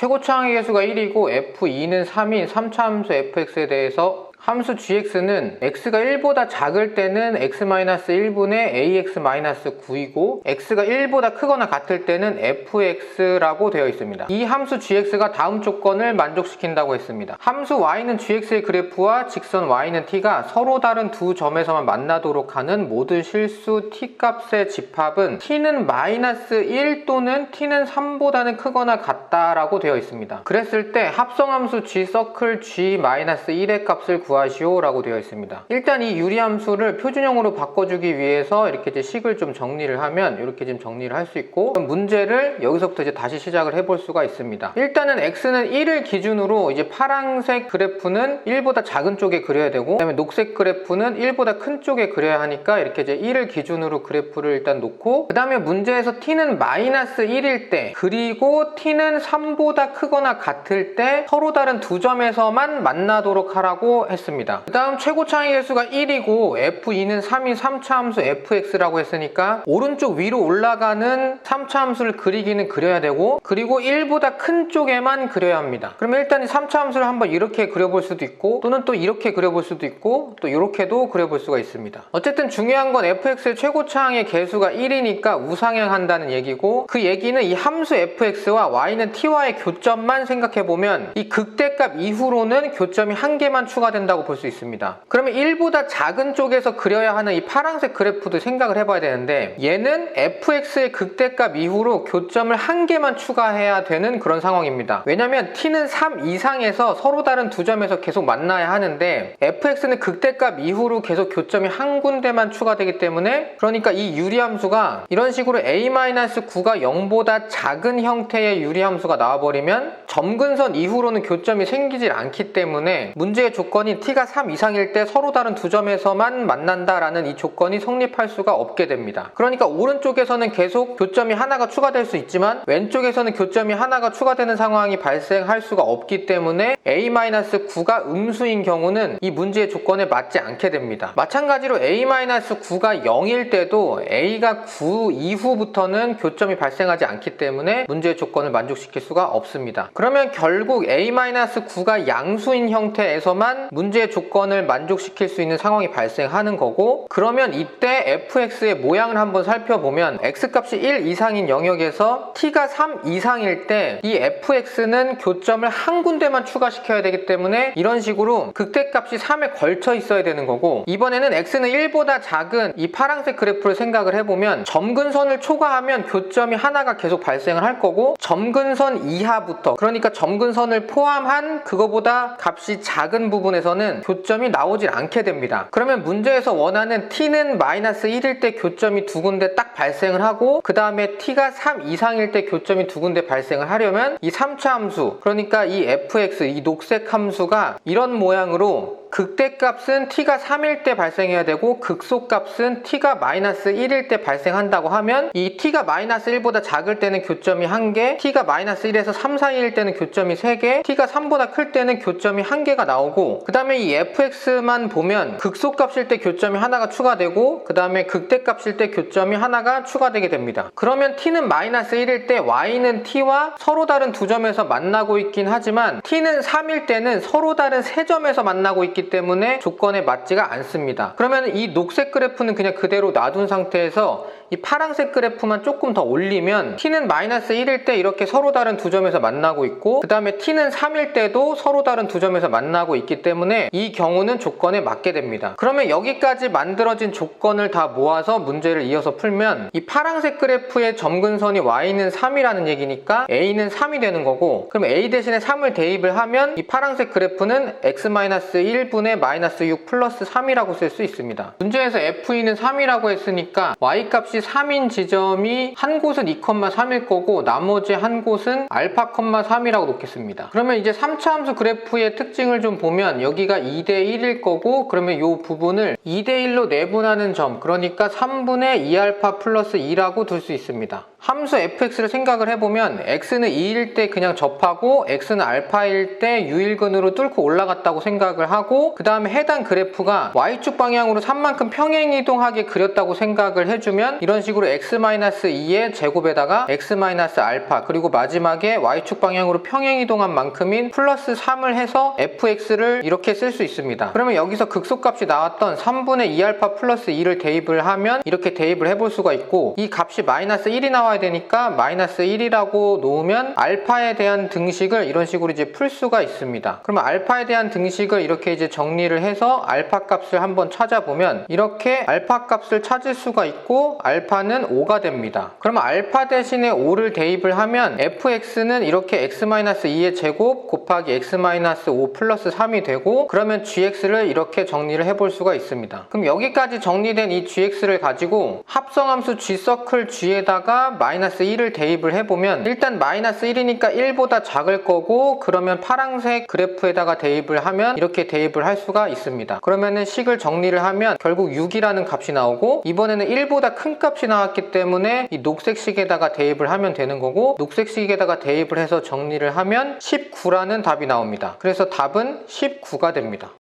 최고차항의 개수가 1이고 f2는 3인 3차 함수 fx에 대해서 함수 gx는 x가 1보다 작을 때는 x-1분의 ax-9이고 x가 1보다 크거나 같을 때는 fx라고 되어 있습니다. 이 함수 gx가 다음 조건을 만족시킨다고 했습니다. 함수 y는 gx의 그래프와 직선 y는 t가 서로 다른 두 점에서만 만나도록 하는 모든 실수 t 값의 집합은 t는 마이너스 1 또는 t는 3보다는 크거나 같다라고 되어 있습니다. 그랬을 때 합성함수 g 서클 g-1의 값을 구하시오 라고 되어 있습니다. 일단 이 유리함수를 표준형으로 바꿔주기 위해서 이렇게 이제 식을 좀 정리를 하면 이렇게 지금 정리를 할 수 있고 문제를 여기서부터 이제 다시 시작을 해볼 수가 있습니다. 일단은 x는 1을 기준으로 이제 파란색 그래프는 1보다 작은 쪽에 그려야 되고 그다음에 녹색 그래프는 1보다 큰 쪽에 그려야 하니까 이렇게 이제 1을 기준으로 그래프를 일단 놓고 그 다음에 문제에서 t는 마이너스 1일 때 그리고 t는 3보다 크거나 같을 때 서로 다른 두 점에서만 만나도록 하라고 했습니다. 그 다음 최고 차항의 개수가 1이고 f2는 3인 3차 함수 fx라고 했으니까 오른쪽 위로 올라가는 3차 함수를 그리기는 그려야 되고 그리고 1보다 큰 쪽에만 그려야 합니다. 그러면 일단 이 3차 함수를 한번 이렇게 그려볼 수도 있고 또는 또 이렇게 그려볼 수도 있고 또 이렇게도 그려볼 수가 있습니다. 어쨌든 중요한 건 fx의 최고 차항의 개수가 1이니까 우상향한다는 얘기고 그 얘기는 이 함수 fx와 y는 t와의 교점만 생각해보면 이 극대값 이후로는 교점이 한 개만 추가된다 고 볼 수 있습니다. 그러면 1보다 작은 쪽에서 그려야 하는 이 파란색 그래프도 생각을 해봐야 되는데 얘는 fx의 극대값 이후로 교점을 한 개만 추가해야 되는 그런 상황입니다. 왜냐면 t는 3 이상에서 서로 다른 두 점에서 계속 만나야 하는데 fx는 극대값 이후로 계속 교점이 한 군데만 추가되기 때문에 그러니까 이 유리함수가 이런 식으로 a-9가 0보다 작은 형태의 유리함수가 나와버리면 점근선 이후로는 교점이 생기질 않기 때문에 문제의 조건이 t가 3 이상일 때 서로 다른 두 점에서만 만난다라는 이 조건이 성립할 수가 없게 됩니다. 그러니까 오른쪽에서는 계속 교점이 하나가 추가될 수 있지만 왼쪽에서는 교점이 하나가 추가되는 상황이 발생할 수가 없기 때문에 a-9가 음수인 경우는 이 문제의 조건에 맞지 않게 됩니다. 마찬가지로 a-9가 0일 때도 a가 9 이후부터는 교점이 발생하지 않기 때문에 문제의 조건을 만족시킬 수가 없습니다. 그러면 결국 a-9가 양수인 형태에서만 문제 의 조건을 만족시킬 수 있는 상황이 발생하는 거고 그러면 이때 fx의 모양을 한번 살펴보면 x값이 1 이상인 영역에서 t가 3 이상일 때 이 fx는 교점을 한 군데만 추가시켜야 되기 때문에 이런 식으로 극대값이 3에 걸쳐 있어야 되는 거고 이번에는 x는 1보다 작은 이 파란색 그래프를 생각을 해보면 점근선을 초과하면 교점이 하나가 계속 발생을 할 거고 점근선 이하부터 그러니까 점근선을 포함한 그거보다 값이 작은 부분에서는 교점이 나오질 않게 됩니다. 그러면 문제에서 원하는 t는 마이너스 1일 때 교점이 두 군데 딱 발생을 하고 그 다음에 t가 3 이상일 때 교점이 두 군데 발생을 하려면 이 3차 함수 그러니까 이 fx 이 녹색 함수가 이런 모양으로 극대값은 t가 3일 때 발생해야 되고 극소값은 t가 마이너스 1일 때 발생한다고 하면 이 t가 마이너스 1보다 작을 때는 교점이 1개 t가 마이너스 1에서 3 사이일 때는 교점이 3개 t가 3보다 클 때는 교점이 1개가 나오고 그 다음에 이 fx만 보면 극소값일 때 교점이 하나가 추가되고 그 다음에 극대값일 때 교점이 하나가 추가되게 됩니다. 그러면 t는 마이너스 1일 때 y는 t와 서로 다른 두 점에서 만나고 있긴 하지만 t는 3일 때는 서로 다른 세 점에서 만나고 있기 때문에 조건에 맞지가 않습니다. 그러면 이 녹색 그래프는 그냥 그대로 놔둔 상태에서 이 파란색 그래프만 조금 더 올리면 t는 마이너스 1일 때 이렇게 서로 다른 두 점에서 만나고 있고 그 다음에 t는 3일 때도 서로 다른 두 점에서 만나고 있기 때문에 이 경우는 조건에 맞게 됩니다. 그러면 여기까지 만들어진 조건을 다 모아서 문제를 이어서 풀면 이 파란색 그래프의 점근선이 y는 3이라는 얘기니까 a는 3이 되는 거고 그럼 a 대신에 3을 대입을 하면 이 파란색 그래프는 x-1 분의 마이너스 6 플러스 3이라고 쓸 수 있습니다. 문제에서 f는 3이라고 했으니까 y값이 3인 지점이 한 곳은 2,3일 거고 나머지 한 곳은 알파, 3이라고 놓겠습니다. 그러면 이제 3차 함수 그래프의 특징을 좀 보면 여기가 2대 1일 거고 그러면 이 부분을 2대 1로 내분하는 점 그러니까 3분의 2알파 플러스 2라고 둘 수 있습니다. 함수 fx를 생각을 해보면 x는 2일 때 그냥 접하고 x는 알파일 때 유일근으로 뚫고 올라갔다고 생각을 하고 그 다음에 해당 그래프가 y축 방향으로 3만큼 평행이동하게 그렸다고 생각을 해주면 이런 식으로 x-2의 제곱에다가 x-알파 그리고 마지막에 y축 방향으로 평행이동한 만큼인 플러스 3을 해서 fx를 이렇게 쓸 수 있습니다. 그러면 여기서 극소값이 나왔던 3분의 2알파 플러스 2를 대입을 하면 이렇게 대입을 해볼 수가 있고 이 값이 마이너스 1이 나와 야 되니까 마이너스 1이라고 놓으면 알파에 대한 등식을 이런 식으로 이제 풀 수가 있습니다. 그러면 알파에 대한 등식을 이렇게 이제 정리를 해서 알파 값을 한번 찾아보면 이렇게 알파 값을 찾을 수가 있고 알파는 5가 됩니다. 그러면 알파 대신에 5를 대입을 하면 fx는 이렇게 x-2의 제곱 곱하기 x-5 플러스 3이 되고 그러면 gx를 이렇게 정리를 해볼 수가 있습니다. 그럼 여기까지 정리된 이 gx를 가지고 합성함수 g서클 g에다가 마이너스 1을 대입을 해보면 일단 마이너스 1이니까 1보다 작을 거고 그러면 파랑색 그래프에다가 대입을 하면 이렇게 대입을 할 수가 있습니다. 그러면은 식을 정리를 하면 결국 6이라는 값이 나오고 이번에는 1보다 큰 값이 나왔기 때문에 이 녹색식에다가 대입을 하면 되는 거고 녹색식에다가 대입을 해서 정리를 하면 19라는 답이 나옵니다. 그래서 답은 19가 됩니다.